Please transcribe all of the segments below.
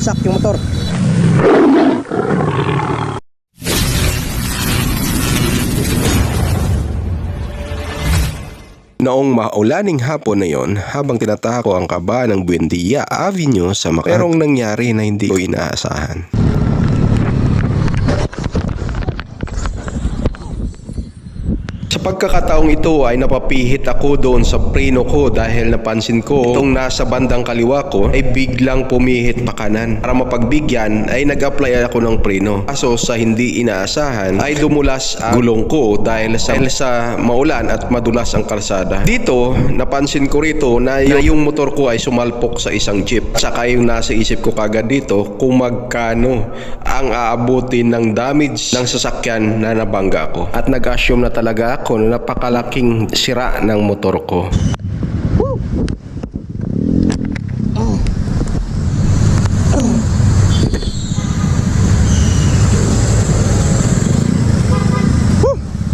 wasak yung motor. Noong maulaning hapon na yon, habang tinatako ang kaba ng Buendia Avenue sa Macau, merong nangyari na hindi ko inaasahan. Pagkakataong ito ay napapihit ako doon sa preno ko dahil napansin ko itong nasa bandang kaliwa ko ay biglang pumihit pa kanan. Para mapagbigyan ay nag-apply ako ng preno. Kaso sa hindi inaasahan ay dumulas ang gulong ko dahil sa, dahil sa maulan at madulas ang kalsada. Dito napansin ko rito na yung motor ko ay sumalpok sa isang jeep. Saka yung nasa isip ko kagad dito kung magkano ang aabutin ng damage ng sasakyan na nabangga ko. At nag-assume na talaga ako na napakalaking sira ng motor ko.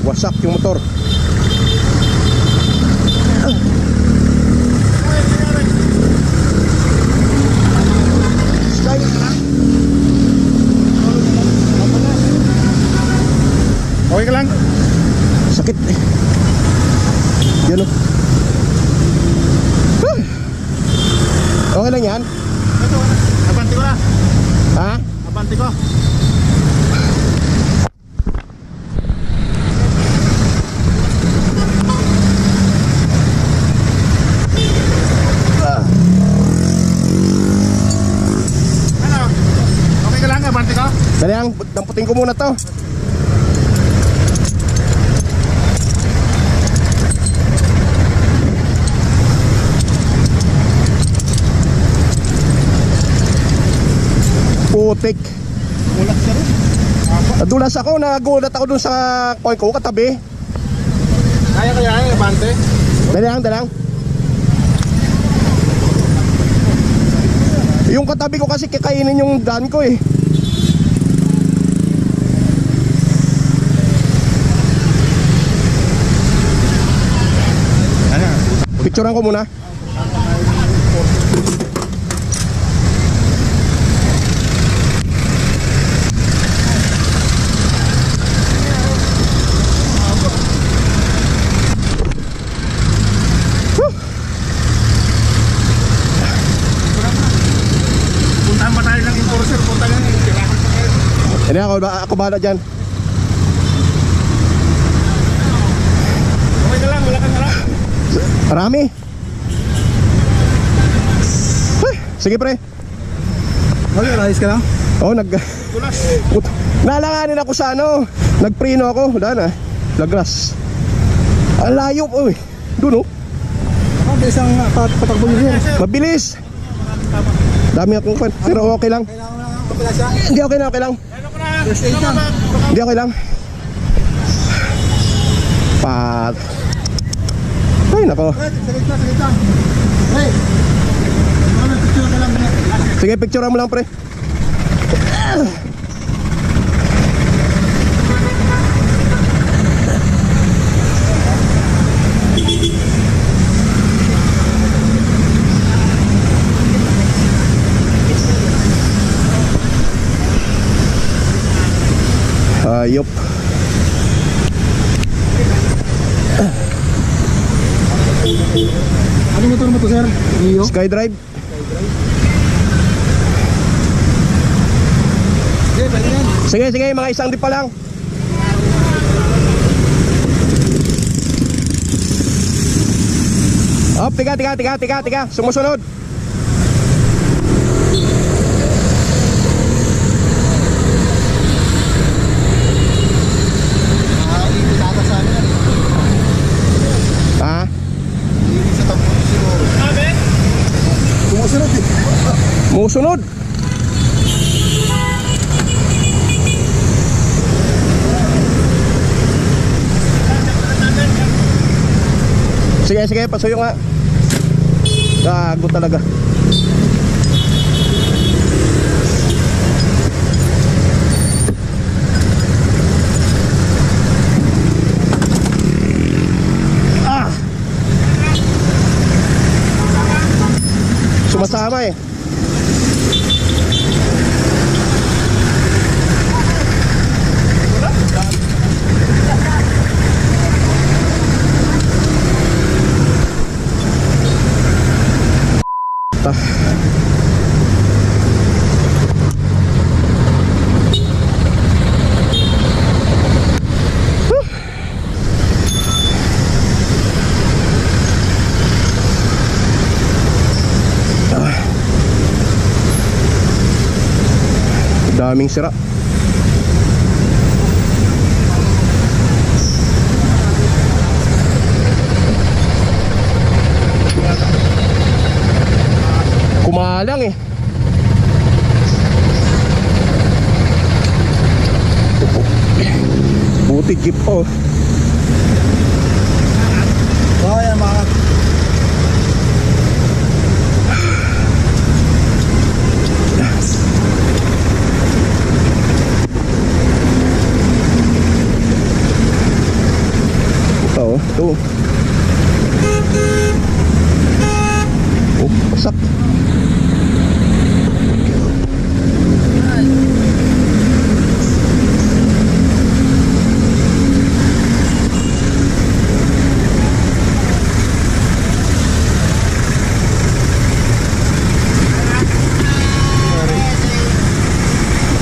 Wasak yung motor. Okay ka lang? Sakit eh. Yan o. Okay lang yan? Ito, abante ko na. Ha? Abante ko. Ano? Okay ka lang, abante ko? Dali ang, damputin ko muna to. Putik. Ulak siya rin. Nadulas ako, nagulat ako dun sa coin ko, katabi. Kaya kaya yung abante? Dali lang, dali lang. Yung katabi ko kasi kakainin yung daan ko eh. Picturean ko muna. Puntahan pa tayo ng enforcer. Punta ka ng tirahan pa kayo. Hindi ako, ako bahala dyan. Okay ka lang, wala ka na lang. Marami. Ay, sige pre. Okay, ayos ka lang? Oh, nag... Tulas. Nalanganin ako sa ano. Nagprino ako. Daan ah. Lagras. Ang layo po eh. Doon oh. Ako, isang patakbo niyo yan. Mabilis. Dami akong kwan. Pero okay lang. Kailangan mo lang ang kapila siya. Hindi okay na, okay lang. Hindi okay lang. Pat. Ay, nako. Sige, picture mo lang pre. Hayop. Ano motor mo to, sir? Mio? Skydrive. Sige. Sige, mga isang di pa lang. Oh, tiga, tiga, tiga, tiga, tiga. Sumusunod. Ah, ibig ata sa ano yan. Ha? Ibig sa tampo siguro. Sabi? Sumusunod eh. Musunod. Sige, sige, pasuyo nga. Gago talaga. Ah! Sumasama eh. Daming sira. Kumalang eh. Buti jeep oh. Oo, yan mga. Ito oh. Ito. Oh, pasak.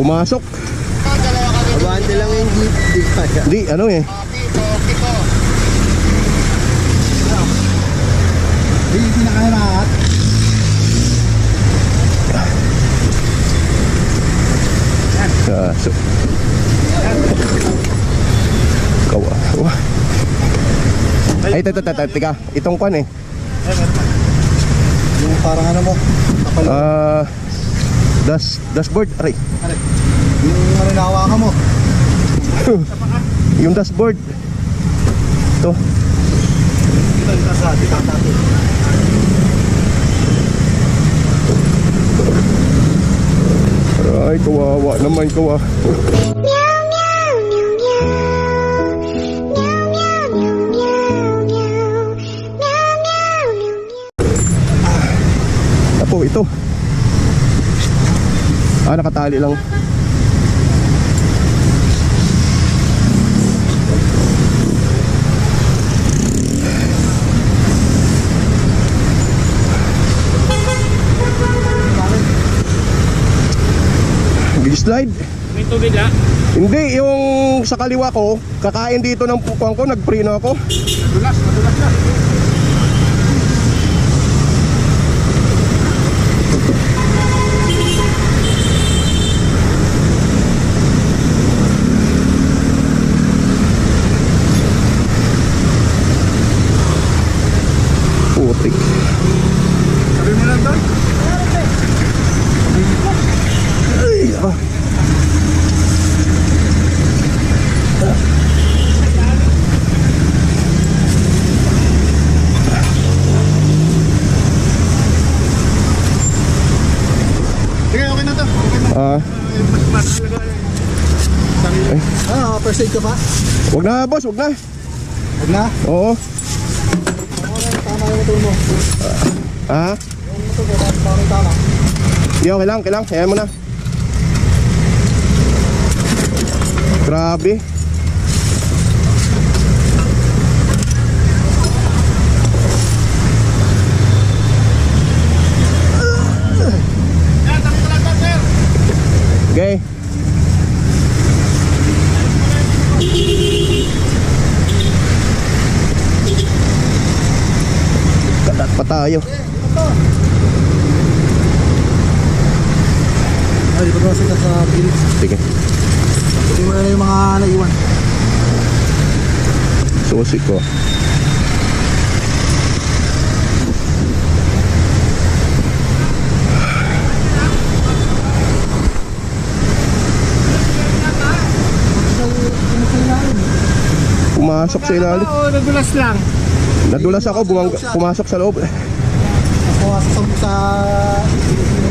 Pumasok. Abante lang yung jeep. Di kaya. Hindi, ano eh. Hindi, hindi na kaya lahat. Ah, so. Kawa. Wah. Ay, ito, ito, tika. Itong kwan eh. Yung parang ano mo. Ah, dash, dashboard. Aray. Yung ano nahawakan mo. Yung dashboard. Ito. Dito sa dito. dito. Ay, kawawa naman, kawa. Nakatali lang. Big slide. May tubig la. Hindi, yung sa kaliwa ko, kakain dito ng pukuan ko, nagprino ako. Madulas, madulas na. Putik. Sabi mo lang doon. Ay, ah. Sige, okay na to. Okay na. Ah, Mas mas talaga. Sarili. Ah, first aid ka pa? wag na boss, wag na. Huwag na. Oo. Okay, tama yung motor mo. Ah, Yung motor mo, parang tama. di okay lang, kailang, kaya mo na. Grabe. Okay. Kadat pa tayo. Ay, di ba sila sa gilid? Sige. Hindi mo na yung mga naiwan. Susi ko. Pumasok sa ilalim. Oo, nadulas lang. Nadulas ako, bumang, pumasok sa loob. Ako sa sa...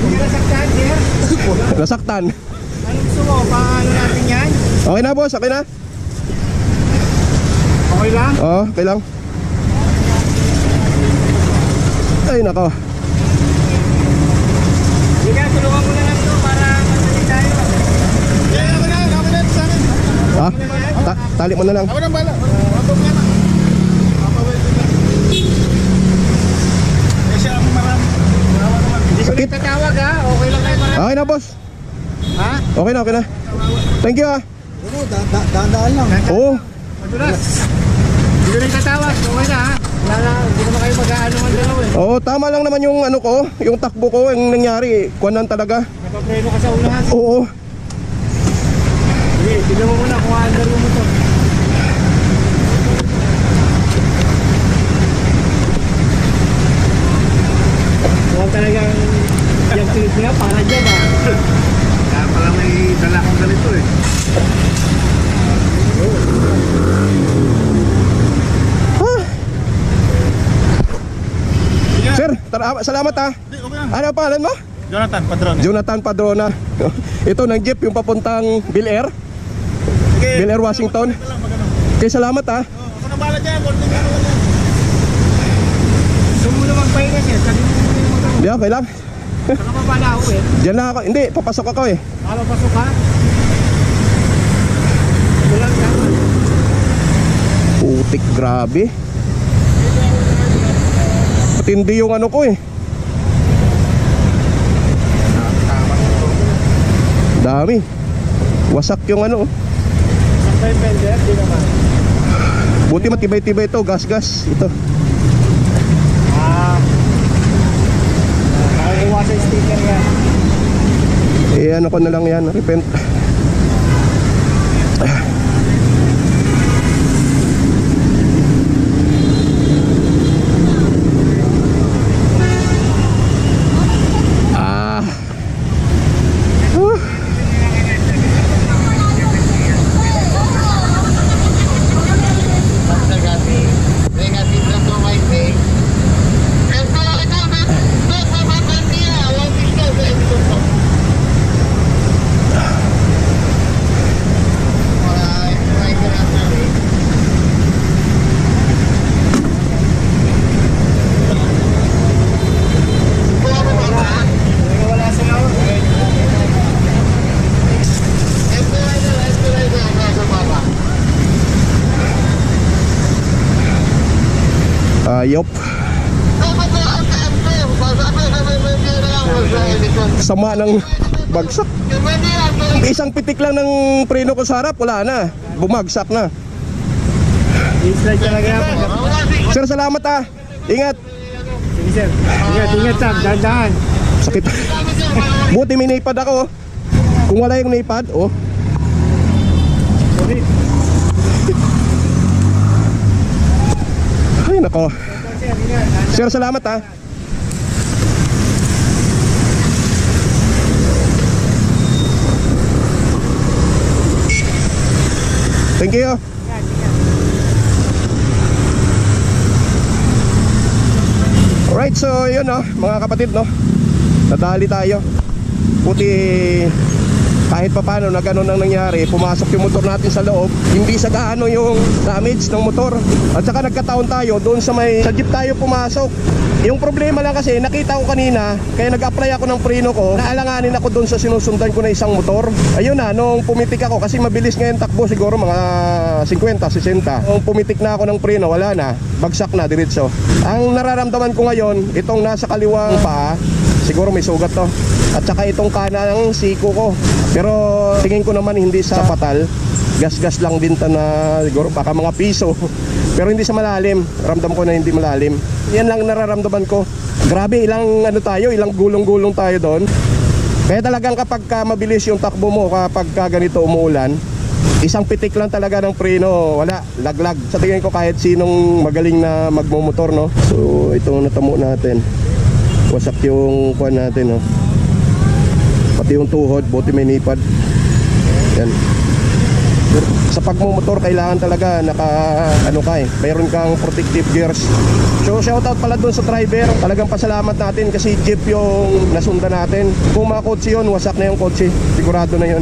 Hindi na saktan, sir. Nasaktan. Ano gusto mo? Paano natin yan? Okay na boss, okay na? Okay lang? Oo, okay lang. Ay, nako. Sige, tulungan mo na lang ito para madali tayo. Yeah, ako na, ako na sa akin. Ha? Ta- tali mo na lang. Ako na bala. Ako na. Papawin ko na. Kasi ang marami. Wala naman. Na, boss. Ha? Okay na, okay na. Thank you, ah. Ano, da- da- daan lang. Oo. Madulas. Hindi na tatawas. Okay na ha. Wala na. Hindi naman kayo mag-aano ang dalawa eh. Oo, tama lang naman yung ano ko, yung takbo ko, yung nangyari. Kuwanan talaga. Napapreno ka sa unahan. Oo. Sige, tignan mo muna kung under mo to. Huwag talagang yung clip niya para dyan ah. Kaya pala may dala kang ganito eh. Sir, tara, salamat ah. Ano ang pangalan mo? Jonathan, padron. Jonathan Padrona. Ito ng jeep yung papuntang Bill Air. Bill Air, Washington. Okay, salamat ah. Ako na bala dyan, konting ano lang yan. Gusto mo na magpahinga siya. Sabi mo muna yung mga Di, okay lang. Saka pa pala ako eh. Diyan na ako. Hindi, papasok ako eh. Para pasok ka. Lang tama. Putik, grabe. Matindi yung ano ko eh. Dami. Wasak yung ano. Buti matibay-tibay ito, gas-gas. Ito. Ah. Nakakuha sa sticker yan. Eh ano ko na lang yan, repent. Ah. Uh. Wala sa ako. Ayop. Sama ng bagsak. Isang pitik lang ng preno ko sa harap, wala na. Bumagsak na. Sir, salamat ah. Ingat. Sige sir. Ingat, ingat Sam. Dahan-dahan. Sakit. Buti may naipad ako. Kung wala yung naipad, oh. Sorry. Ay, nako. Sir, salamat ah. Thank you. Alright, so yun no, mga kapatid no. Nadali tayo. Puti kahit pa paano na ganun ang nangyari, pumasok yung motor natin sa loob, hindi sa gaano yung damage ng motor. At saka nagkataon tayo doon sa may sa jeep tayo pumasok. Yung problema lang kasi nakita ko kanina, kaya nag-apply ako ng preno ko, naalanganin ako doon sa sinusundan ko na isang motor. Ayun na, nung pumitik ako, kasi mabilis ngayon takbo siguro mga 50, 60. Nung pumitik na ako ng preno, wala na, bagsak na, diretso. Ang nararamdaman ko ngayon, itong nasa kaliwang paa, siguro may sugat to. At saka itong kanang siko ko. Pero tingin ko naman hindi sa patal. Gas-gas lang din ta na siguro baka mga piso. Pero hindi sa malalim. Ramdam ko na hindi malalim. Yan lang nararamdaman ko. Grabe ilang ano tayo, ilang gulong-gulong tayo doon. Kaya talagang kapag ka mabilis yung takbo mo kapag ka ganito umuulan, isang pitik lang talaga ng preno, wala, laglag. Sa tingin ko kahit sinong magaling na magmumotor, no? So, ito natamo natin. Wasak yung kuan natin, no? Pati yung tuhod, buti may nipad. Yan. Sa pagmumotor, kailangan talaga naka, ano ka eh, mayroon kang protective gears. So, shoutout pala doon sa driver. Talagang pasalamat natin kasi jeep yung nasunda natin. Kung mga kotse yun, wasak na yung kotse. Sigurado na yun.